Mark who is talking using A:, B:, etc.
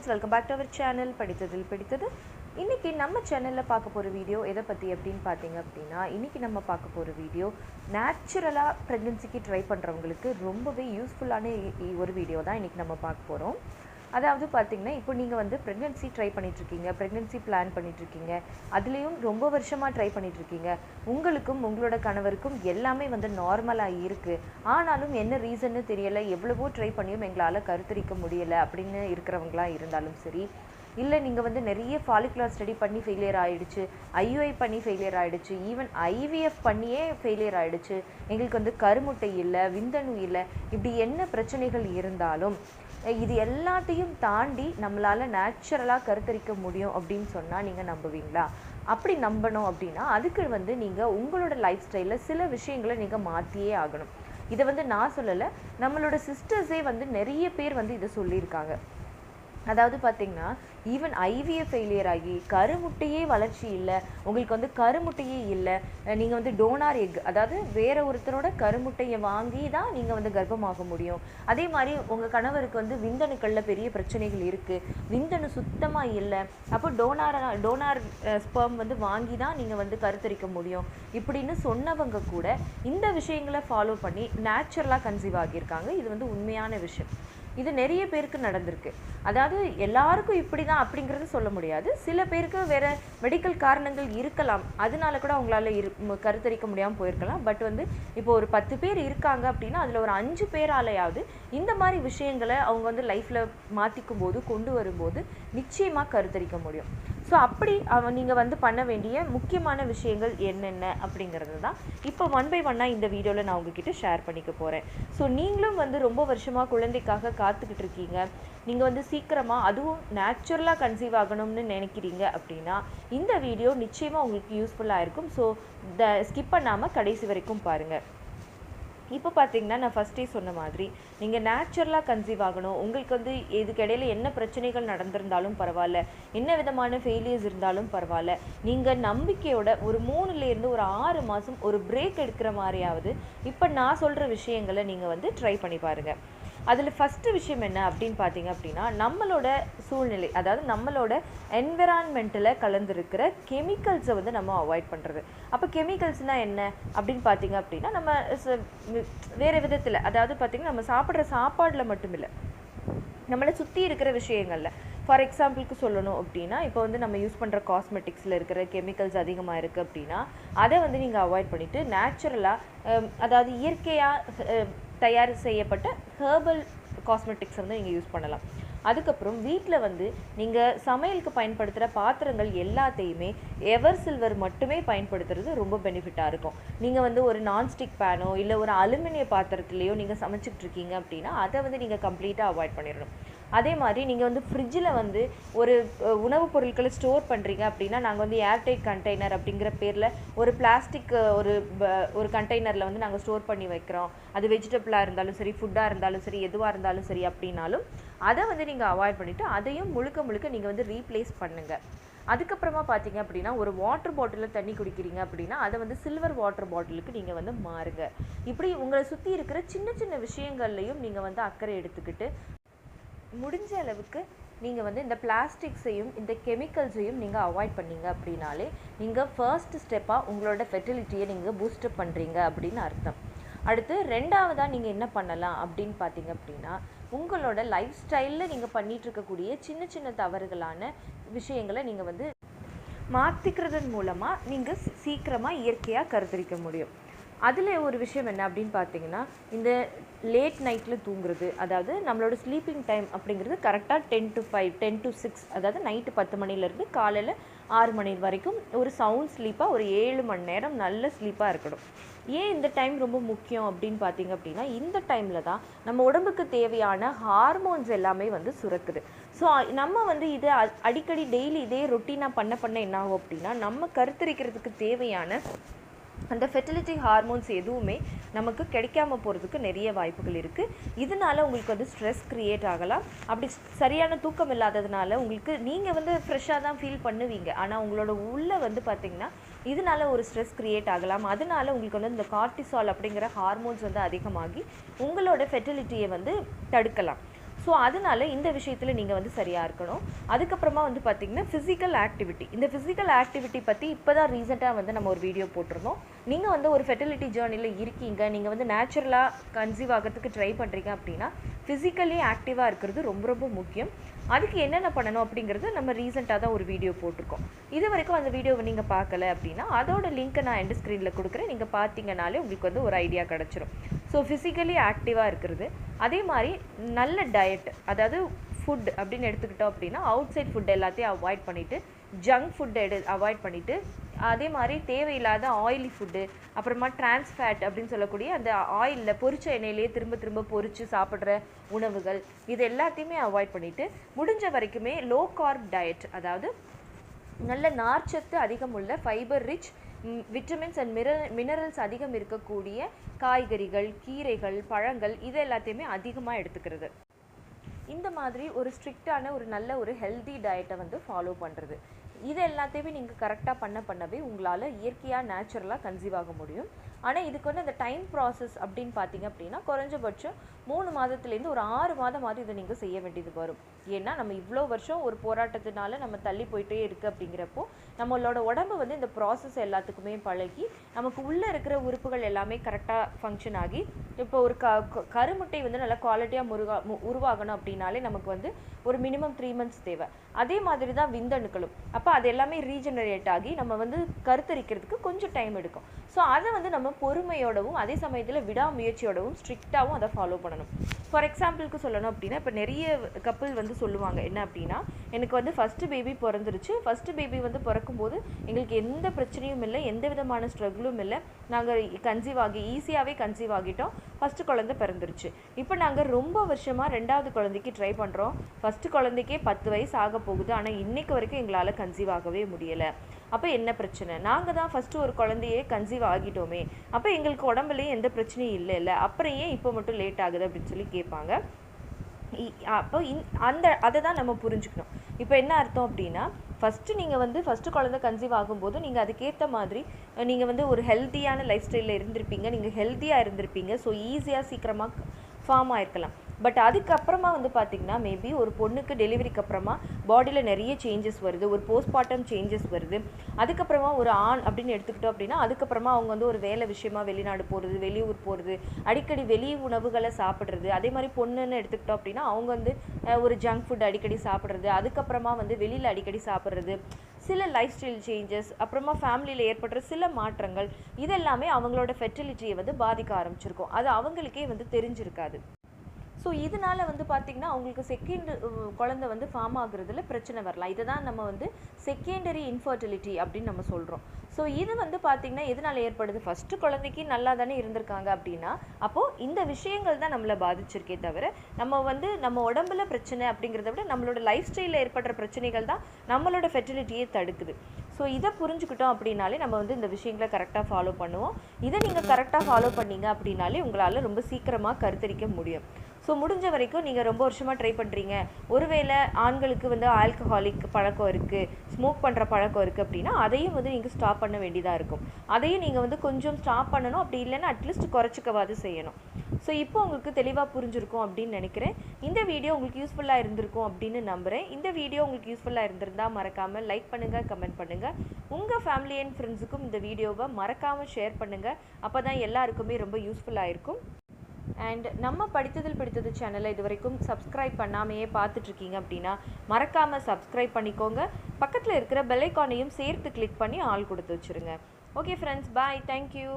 A: Friends welcome back to our channel படித்ததில் படித்தது இன்றைக்கி நம்ம சேனலில் பார்க்க போகிற வீடியோ எதை பற்றி அப்படின்னு பார்த்தீங்க அப்படின்னா இன்றைக்கி நம்ம பார்க்க போகிற வீடியோ நேச்சுரலாக ப்ரெக்னென்சிக்கு ட்ரை பண்ணுறவங்களுக்கு ரொம்பவே யூஸ்ஃபுல்லான ஒரு வீடியோ தான் இன்றைக்கி நம்ம பார்க்க போகிறோம் அதாவது பார்த்தீங்கன்னா இப்போ நீங்கள் வந்து ப்ரெக்னென்சி ட்ரை பண்ணிகிட்ருக்கீங்க ப்ரெக்னென்சி பிளான் பண்ணிகிட்ருக்கீங்க அதுலேயும் ரொம்ப வருஷமாக ட்ரை பண்ணிகிட்ருக்கீங்க உங்களுக்கும் உங்களோட கணவருக்கும் எல்லாமே வந்து நார்மலாக இருக்குது ஆனாலும் என்ன ரீசன்னு தெரியலை எவ்வளவோ ட்ரை பண்ணியும் எங்களால் கருத்தரிக்க முடியலை அப்படின்னு இருக்கிறவங்களா இருந்தாலும் சரி இல்லை நீங்கள் வந்து நிறைய ஃபாலிகுலர் ஸ்டடி பண்ணி ஃபெயிலியர் ஆகிடுச்சு ஐயுஐ பண்ணி ஃபெயிலியர் ஆகிடுச்சு ஈவன் ஐவிஎஃப் பண்ணியே ஃபெயிலியர் ஆகிடுச்சு எங்களுக்கு வந்து கருமுட்டை இல்லை விந்தணு இல்லை இப்படி என்ன பிரச்சனைகள் இருந்தாலும் இது எல்லாத்தையும் தாண்டி நம்மளால் நேச்சுரலாக கருத்தரிக்க முடியும் அப்படின்னு சொன்னால் நீங்கள் நம்புவீங்களா? அப்படி நம்பணும் அப்படின்னா அதுக்கு வந்து நீங்கள் உங்களோட லைஃப் ஸ்டைலில் சில விஷயங்களை நீங்கள் மாற்றியே ஆகணும். இதை வந்து நான் சொல்லலை நம்மளோட சிஸ்டர்ஸே வந்து நிறைய பேர் வந்து இதை சொல்லியிருக்காங்க. அதாவது பார்த்தீங்கன்னா ஈவன் ஐவிஏ ஃபெயிலியர் ஆகி கருமுட்டையே வளர்ச்சி இல்லை உங்களுக்கு வந்து கருமுட்டையே இல்லை நீங்கள் வந்து டோனார் எக் அதாவது வேற ஒருத்தரோட கருமுட்டையை வாங்கி தான் நீங்கள் வந்து கர்ப்பமாக முடியும். அதே மாதிரி உங்கள் கணவருக்கு வந்து விந்தணுக்களில் பெரிய பிரச்சனைகள் இருக்குது விந்தணு சுத்தமாக இல்லை. அப்போ டோனார் டோனார் ஸ்பெர்ம் வந்து வாங்கி தான் நீங்கள் வந்து கருத்தரிக்க முடியும். இப்படின்னு சொன்னவங்க கூட இந்த விஷயங்களை ஃபாலோ பண்ணி நேச்சுரலாக கன்சீவ் ஆகியிருக்காங்க. இது வந்து உண்மையான விஷயம். இது நிறைய பேருக்கு நடந்திருக்கு. அதாவது எல்லாருக்கும் இப்படி தான் அப்படிங்கிறது சொல்ல முடியாது. சில பேருக்கு வேற மெடிக்கல் காரணங்கள் இருக்கலாம். அதனால கூட அவங்களால இரு கருத்தரிக்க முடியாமல் போயிருக்கலாம். பட் வந்து இப்போ ஒரு பத்து பேர் இருக்காங்க அப்படின்னா அதில் ஒரு அஞ்சு பேராலையாவது இந்த மாதிரி விஷயங்களை அவங்க வந்து லைஃப்பில் மாற்றிக்கும் போது கொண்டு வரும்போது நிச்சயமாக கருத்தரிக்க முடியும். ஸோ அப்படி அவன் நீங்கள் வந்து பண்ண வேண்டிய முக்கியமான விஷயங்கள் என்னென்ன அப்படிங்கிறது தான் இப்போ ஒன் பை ஒன்னாக இந்த வீடியோவில் நான் உங்ககிட்ட ஷேர் பண்ணிக்க போகிறேன் ஸோ நீங்களும் வந்து ரொம்ப வருஷமாக குழந்தைக்காக காத்துக்கிட்டு இருக்கீங்க. நீங்கள் வந்து சீக்கிரமாக அதுவும் நேச்சுரலாக கன்சீவ் ஆகணும்னு நினைக்கிறீங்க அப்படின்னா இந்த வீடியோ நிச்சயமாக உங்களுக்கு யூஸ்ஃபுல்லாக இருக்கும். ஸோ த ஸ்கிப் பண்ணாமல் கடைசி வரைக்கும் பாருங்கள் இப்போ பார்த்தீங்கன்னா நான் ஃபஸ்ட்டே சொன்ன மாதிரி நீங்கள் நேச்சுரலாக கன்சீவ் ஆகணும். உங்களுக்கு வந்து இதுக்கிடையில் இடையில என்ன பிரச்சனைகள் நடந்திருந்தாலும் பரவாயில்ல. என்ன விதமான ஃபெயிலியர்ஸ் இருந்தாலும் பரவாயில்ல. நீங்கள் நம்பிக்கையோட ஒரு மூணுலேருந்து ஒரு ஆறு மாதம் ஒரு பிரேக் எடுக்கிற மாதிரியாவது இப்போ நான் சொல்கிற விஷயங்களை நீங்கள் வந்து ட்ரை பண்ணி பாருங்கள் அதில் ஃபஸ்ட்டு விஷயம் என்ன அப்படின்னு பார்த்தீங்க அப்படின்னா நம்மளோட சூழ்நிலை அதாவது நம்மளோட என்விரான்மெண்ட்டில் கலந்துருக்கிற கெமிக்கல்ஸை வந்து நம்ம அவாய்ட் பண்ணுறது அப்போ கெமிக்கல்ஸ்னால் என்ன அப்படின்னு பார்த்தீங்க அப்படின்னா நம்ம ச- வேறு விதத்தில் அதாவது பார்த்திங்கன்னா நம்ம சாப்பிட்ற சாப்பாடில் மட்டும் இல்லை நம்மளை சுற்றி இருக்கிற விஷயங்களில். ஃபார் எக்ஸாம்பிளுக்கு சொல்லணும் அப்படின்னா இப்போ வந்து நம்ம யூஸ் பண்ணுற காஸ்மெட்டிக்ஸில் இருக்கிற கெமிக்கல்ஸ் அதிகமாக இருக்குது அப்படின்னா அதை வந்து நீங்கள் அவாய்ட் பண்ணிவிட்டு நேச்சுரலாக அதாவது இயற்கையாக தயார் செய்யப்பட்ட ஹேர்பல் காஸ்மெட்டிக்ஸ் வந்து நீங்கள் யூஸ் பண்ணலாம். அதுக்கப்புறம் வீட்டில் வந்து நீங்கள் சமையலுக்கு பயன்படுத்துகிற பாத்திரங்கள் எல்லாத்தையுமே எவர் சில்வர் மட்டுமே பயன்படுத்துறது ரொம்ப பெனிஃபிட்டாக இருக்கும். நீங்கள் வந்து ஒரு நான்ஸ்டிக் பேனோ இல்லை ஒரு அலுமினிய பாத்திரத்துலேயோ நீங்கள் சமைச்சிக்கிட்டு இருக்கீங்க அப்படின்னா அதை வந்து நீங்கள் கம்ப்ளீட்டாக அவாய்ட் பண்ணிடணும். அதே மாதிரி நீங்கள் வந்து ஃப்ரிட்ஜில் வந்து ஒரு உணவுப் பொருட்களை ஸ்டோர் பண்ணுறீங்க அப்படின்னா நாங்கள் வந்து ஏர்டைட் கண்டெய்னர் அப்படிங்கிற பேரில் ஒரு பிளாஸ்டிக் ஒரு ப- ஒரு கண்டெய்னரில் வந்து நாங்கள் ஸ்டோர் பண்ணி வைக்கிறோம். அது வெஜிடபிளாக இருந்தாலும் சரி ஃபுட்டாக இருந்தாலும் சரி எதுவாக இருந்தாலும் சரி அப்படின்னாலும் அதை வந்து நீங்கள் அவாய்ட் பண்ணிவிட்டு அதையும் முழுக்க முழுக்க நீங்கள் வந்து ரீப்ளேஸ் பண்ணுங்கள் அதுக்கப்புறமா பார்த்தீங்க அப்படின்னா ஒரு வாட்டர் பாட்டிலில் தண்ணி குடிக்கிறீங்க அப்படின்னா அதை வந்து சில்வர் வாட்டர் பாட்டிலுக்கு நீங்கள் வந்து மாறுங்க. இப்படி உங்களை சுற்றி இருக்கிற சின்ன சின்ன விஷயங்கள்லையும் நீங்கள் வந்து அக்கறை எடுத்துக்கிட்டு முடிஞ்ச அளவுக்கு நீங்கள் வந்து இந்த பிளாஸ்டிக்ஸையும் இந்த கெமிக்கல்ஸையும் நீங்கள் அவாய்ட் பண்ணீங்க அப்படின்னாலே நீங்கள் ஃபர்ஸ்ட் ஸ்டெப்பாக உங்களோட ஃபெர்டிலிட்டியை நீங்கள் பூஸ்டப் பண்ணுறீங்க அப்படின்னு அர்த்தம். அடுத்து ரெண்டாவதாக நீங்கள் என்ன பண்ணலாம் அப்படின்னு பார்த்தீங்க அப்படின்னா உங்களோட லைஃப் ஸ்டைலில் நீங்கள் பண்ணிகிட்ருக்கக்கூடிய சின்ன சின்ன தவறுகளான விஷயங்களை நீங்கள் வந்து மாற்றிக்கிறதன் மூலமாக நீங்கள் சீக்கிரமாக இயற்கையாக கருத்தரிக்க முடியும். அதில் ஒரு விஷயம் என்ன அப்படின்னு பார்த்தீங்கன்னா இந்த லேட் நைட்டில் தூங்குறது அதாவது நம்மளோட ஸ்லீப்பிங் டைம் அப்படிங்கிறது கரெக்டாக ten to five ten to six அதாவது நைட்டு பத்து மணிலேருந்து காலையில் ஆறு மணி வரைக்கும் ஒரு சவுண்ட் ஸ்லீப்பாக ஒரு ஏழு மணி நேரம் நல்ல ஸ்லீப்பாக இருக்கணும். ஏன் இந்த டைம் ரொம்ப முக்கியம் அப்படின்னு பார்த்தீங்க அப்படின்னா இந்த டைமில் தான் நம்ம உடம்புக்கு தேவையான ஹார்மோன்ஸ் எல்லாமே வந்து சுரக்குது. ஸோ நம்ம வந்து இதை அடிக்கடி டெய்லி இதே ரொட்டீனாக பண்ண பண்ண என்ன ஆகும் அப்படின்னா நம்ம கருத்தரிக்கிறதுக்கு தேவையான அந்த ஃபெர்டிலிட்டி ஹார்மோன்ஸ் எதுவுமே நமக்கு கிடைக்காம போகிறதுக்கு நிறைய வாய்ப்புகள் இருக்குது இதனால உங்களுக்கு வந்து ஸ்ட்ரெஸ் க்ரியேட் ஆகலாம். அப்படி சரியான தூக்கம் இல்லாததுனால உங்களுக்கு நீங்கள் வந்து ஃப்ரெஷ்ஷாக தான் ஃபீல் பண்ணுவீங்க. ஆனால் உங்களோட உள்ளே வந்து பார்த்திங்கன்னா இதனால ஒரு ஸ்ட்ரெஸ் க்ரியேட் ஆகலாம். அதனால் உங்களுக்கு வந்து இந்த கார்டிசால் அப்படிங்கிற ஹார்மோன்ஸ் வந்து அதிகமாகி உங்களோட ஃபெர்டிலிட்டியை வந்து தடுக்கலாம். ஸோ அதனால இந்த விஷயத்தில் நீங்கள் வந்து சரியாக இருக்கணும். அதுக்கப்புறமா வந்து பார்த்தீங்கன்னா ஃபிசிக்கல் ஆக்டிவிட்டி இந்த ஃபிசிக்கல் ஆக்டிவிட்டி பற்றி இப்போ தான் ரீசெண்டாக வந்து நம்ம ஒரு வீடியோ போட்டிருந்தோம். நீங்கள் வந்து ஒரு ஃபெர்டிலிட்டி ஜேர்னியில் இருக்கீங்க. நீங்கள் வந்து நேச்சுரலாக கன்சீவ் ஆகிறதுக்கு ட்ரை பண்ணுறீங்க அப்படின்னா ஃபிசிக்கலி ஆக்டிவாக இருக்கிறது ரொம்ப ரொம்ப முக்கியம். அதுக்கு என்னென்ன பண்ணணும் அப்படிங்கிறது நம்ம ரீசெண்டாக தான் ஒரு வீடியோ போட்டிருக்கோம். இது வரைக்கும் அந்த வீடியோவை நீங்கள் பார்க்கல அப்படின்னா அதோட லிங்க்கை நான் எண்ட் ஸ்க்ரீனில் கொடுக்குறேன். நீங்கள் பார்த்தீங்கனாலே உங்களுக்கு வந்து ஒரு ஐடியா கிடச்சிரும். ஸோ ஃபிசிக்கலி ஆக்டிவாக இருக்கிறது. அதே மாதிரி நல்ல டயட் அதாவது ஃபுட் அப்படின்னு எடுத்துக்கிட்டோம் அப்படின்னா அவுட் சைட் ஃபுட் எல்லாத்தையும் அவாய்ட் பண்ணிவிட்டு ஜங்க் ஃபுட் எடு அவாய்ட் பண்ணிவிட்டு அதே மாதிரி தேவையில்லாத ஆயிலி ஃபுட்டு அப்புறமா டிரான்ஸ்ஃபேட் அப்படின்னு சொல்லக்கூடிய அந்த ஆயிலில் பொரிச்ச எண்ணெயிலேயே திரும்ப திரும்ப பொரித்து சாப்பிட்ற உணவுகள் இது எல்லாத்தையுமே அவாய்ட் பண்ணிவிட்டு முடிஞ்ச வரைக்குமே லோ கார்ப் டயட் அதாவது நல்ல நார்ச்சத்து அதிகம் உள்ள ஃபைபர் ரிச் விட்டமின்ஸ் அண்ட் மிர மினரல்ஸ் அதிகம் இருக்கக்கூடிய காய்கறிகள் கீரைகள் பழங்கள் இது எல்லாத்தையுமே அதிகமாக எடுத்துக்கிறது. இந்த மாதிரி ஒரு ஸ்ட்ரிக்டான ஒரு நல்ல ஒரு ஹெல்தி டயட்டை வந்து ஃபாலோ பண்ணுறது இது எல்லாத்தையுமே நீங்கள் கரெக்டாக பண்ண பண்ணவே உங்களால் இயற்கையாக நேச்சுரலாக கன்சீவ் ஆக முடியும். ஆனால் இதுக்கு வந்து அந்த டைம் ப்ராசஸ் அப்படின்னு பார்த்தீங்க அப்படின்னா குறைஞ்சபட்சம் மூணு மாதத்துலேருந்து ஒரு ஆறு மாதமாவது இதை நீங்கள் செய்ய வேண்டியது வரும். ஏன்னா நம்ம இவ்வளோ வருஷம் ஒரு போராட்டத்தினால நம்ம தள்ளி போயிட்டே இருக்கு அப்படிங்கிறப்போ நம்மளோட உடம்பு வந்து இந்த ப்ராசஸ் எல்லாத்துக்குமே பழகி நமக்கு உள்ளே இருக்கிற உறுப்புகள் எல்லாமே கரெக்டாக ஃபங்க்ஷன் ஆகி இப்போ ஒரு க க- கருமுட்டை வந்து நல்லா குவாலிட்டியாக முருகா மு- உருவாகணும் அப்படின்னாலே நமக்கு வந்து ஒரு மினிமம் த்ரீ மந்த்ஸ் தேவை. அதே மாதிரி தான் விந்தணுக்களும் அப்போ அது எல்லாமே ரீஜெனரேட் ஆகி நம்ம வந்து கருத்தரிக்கிறதுக்கு கொஞ்சம் டைம் எடுக்கும். ஸோ அதை வந்து நம்ம பொறுமையோடவும் அதே சமயத்தில் விடாமுயற்சியோடவும் ஸ்ட்ரிக்டாகவும் அதை ஃபாலோ பண்ணணும். ஃபார் எக்ஸாம்பிளுக்கு சொல்லணும் அப்படின்னா இப்போ நிறைய கப்பல் வந்து சொல்லுவாங்க என்ன அப்படின்னா எனக்கு வந்து ஃபஸ்ட்டு பேபி பிறந்துருச்சு. ஃபஸ்ட்டு பேபி வந்து பிறக்கும்போது எங்களுக்கு எந்த பிரச்சனையும் இல்லை எந்த விதமான ஸ்ட்ரகிளும் இல்லை. நாங்கள் கன்சீவ் ஆகி ஈஸியாகவே கன்சீவ் ஆகிட்டோம். ஃபஸ்ட்டு குழந்தை பிறந்துருச்சு. இப்போ நாங்கள் ரொம்ப வருஷமாக ரெண்டாவது குழந்தைக்கு ட்ரை பண்ணுறோம் ஃபஸ்ட்டு குழந்தைக்கே பத்து வயசு ஆக போகுது. ஆனால் இன்றைக்கு வரைக்கும் எங்களால் கன்சீவ் ஆகவே முடியலை. அப்போ என்ன பிரச்சனை? நாங்கள் தான் ஃபஸ்ட்டு ஒரு குழந்தையே கன்சீவ் ஆகிட்டோமே. அப்போ எங்களுக்கு உடம்புலயே எந்த பிரச்சனையும் இல்லை இல்லை அப்புறம் ஏன் இப்போ மட்டும் லேட் ஆகுது அப்படின்னு சொல்லி கேட்பாங்க. இ- அப்போ இந் அந்த அதை தான் நம்ம புரிஞ்சுக்கணும். இப்போ என்ன அர்த்தம் அப்படின்னா ஃபஸ்ட்டு நீங்கள் வந்து ஃபஸ்ட்டு குழந்தை கன்சீவ் ஆகும்போது நீங்கள் அதுக்கேற்ற மாதிரி நீங்கள் வந்து ஒரு ஹெல்த்தியான லைஃப் ஸ்டைலில் இருந்திருப்பீங்க. நீங்கள் ஹெல்த்தியாக இருந்திருப்பீங்க. ஸோ ஈஸியாக சீக்கிரமாக ஃபார்ம் ஆயிருக்கலாம். பட் அதுக்கப்புறமா வந்து பார்த்திங்கன்னா மேபி ஒரு பொண்ணுக்கு டெலிவரிக்கு அப்புறமா பாடியில் நிறைய சேஞ்சஸ் வருது. ஒரு போஸ்ட்மார்ட்டம் சேஞ்சஸ் வருது. அதுக்கப்புறமா ஒரு ஆண் அப்படின்னு எடுத்துக்கிட்டோம் அப்படின்னா அதுக்கப்புறமா அவங்க வந்து ஒரு வேலை விஷயமா வெளிநாடு போகிறது வெளியூர் போகிறது அடிக்கடி வெளி உணவுகளை சாப்பிட்றது. அதே மாதிரி பொண்ணுன்னு எடுத்துக்கிட்டோம் அப்படின்னா அவங்க வந்து ஒரு ஜங்க் ஃபுட் அடிக்கடி சாப்பிட்றது. அதுக்கப்புறமா வந்து வெளியில் அடிக்கடி சாப்பிட்றது. சில லைஃப் ஸ்டைல் சேஞ்சஸ் அப்புறமா ஃபேமிலியில் ஏற்படுற சில மாற்றங்கள் இதெல்லாமே அவங்களோட ஃபெர்டிலிட்டியை வந்து பாதிக்க ஆரம்பிச்சிருக்கும். அது அவங்களுக்கே வந்து தெரிஞ்சிருக்காது. ஸோ இதனால வந்து பார்த்திங்கன்னா அவங்களுக்கு செகண்ட் குழந்தை வந்து ஃபார்ம் ஆகுறதுல பிரச்சனை வரலாம். இதை தான் நம்ம வந்து செகண்டரி இன்ஃபர்டிலிட்டி அப்படின்னு நம்ம சொல்கிறோம் ஸோ இது வந்து பார்த்திங்கன்னா எதனால் ஏற்படுது? ஃபஸ்ட்டு குழந்தைக்கு நல்லா தானே இருந்திருக்காங்க அப்படின்னா அப்போது இந்த விஷயங்கள் தான் நம்மளை பாதிச்சிருக்கே தவிர நம்ம வந்து நம்ம உடம்புல பிரச்சனை அப்படிங்கிறத விட நம்மளோட லைஃப் ஸ்டைலில் ஏற்படுற பிரச்சனைகள் தான் நம்மளோட ஃபெர்டிலிட்டியை தடுக்குது. ஸோ இதை புரிஞ்சுக்கிட்டோம் அப்படின்னாலே நம்ம வந்து இந்த விஷயங்களை கரெக்டாக ஃபாலோ பண்ணுவோம். இதை நீங்கள் கரெக்டாக ஃபாலோ பண்ணீங்க அப்படின்னாலே உங்களால் ரொம்ப சீக்கிரமாக கருத்தரிக்க முடியும். ஸோ முடிஞ்ச வரைக்கும் நீங்கள் ரொம்ப வருஷமாக ட்ரை பண்ணுறீங்க ஒருவேளை ஆண்களுக்கு வந்து ஆல்கஹாலிக் பழக்கம் இருக்குது ஸ்மோக் பண்ணுற பழக்கம் இருக்குது அப்படின்னா அதையும் வந்து நீங்கள் ஸ்டாப் பண்ண வேண்டியதாக இருக்கும். அதையும் நீங்கள் வந்து கொஞ்சம் ஸ்டாப் பண்ணணும். அப்படி இல்லைன்னா அட்லீஸ்ட் குறைச்சிக்கவாது செய்யணும். ஸோ இப்போ உங்களுக்கு தெளிவாக புரிஞ்சிருக்கும் அப்படின்னு நினைக்கிறேன். இந்த வீடியோ உங்களுக்கு யூஸ்ஃபுல்லாக இருந்திருக்கும் அப்படின்னு நம்புகிறேன் இந்த வீடியோ உங்களுக்கு யூஸ்ஃபுல்லாக இருந்திருந்தால் மறக்காமல் லைக் பண்ணுங்கள் கமெண்ட் பண்ணுங்கள் உங்கள் ஃபேமிலி அண்ட் ஃப்ரெண்ட்ஸுக்கும் இந்த வீடியோவை மறக்காமல் ஷேர் பண்ணுங்கள் அப்போ தான் எல்லாருக்குமே ரொம்ப யூஸ்ஃபுல்லாக இருக்கும். அண்ட் நம்ம படித்ததில் பிடித்தது சேனலை இது வரைக்கும் சப்ஸ்கிரைப் பண்ணாமையே பார்த்துட்ருக்கீங்க அப்படின்னா மறக்காமல் சப்ஸ்கிரைப் பண்ணிக்கோங்க. பக்கத்தில் இருக்கிற பெல்லைக்கானையும் சேர்த்து கிளிக் பண்ணி ஆள் கொடுத்து வச்சுருங்க. Okay friends bye thank you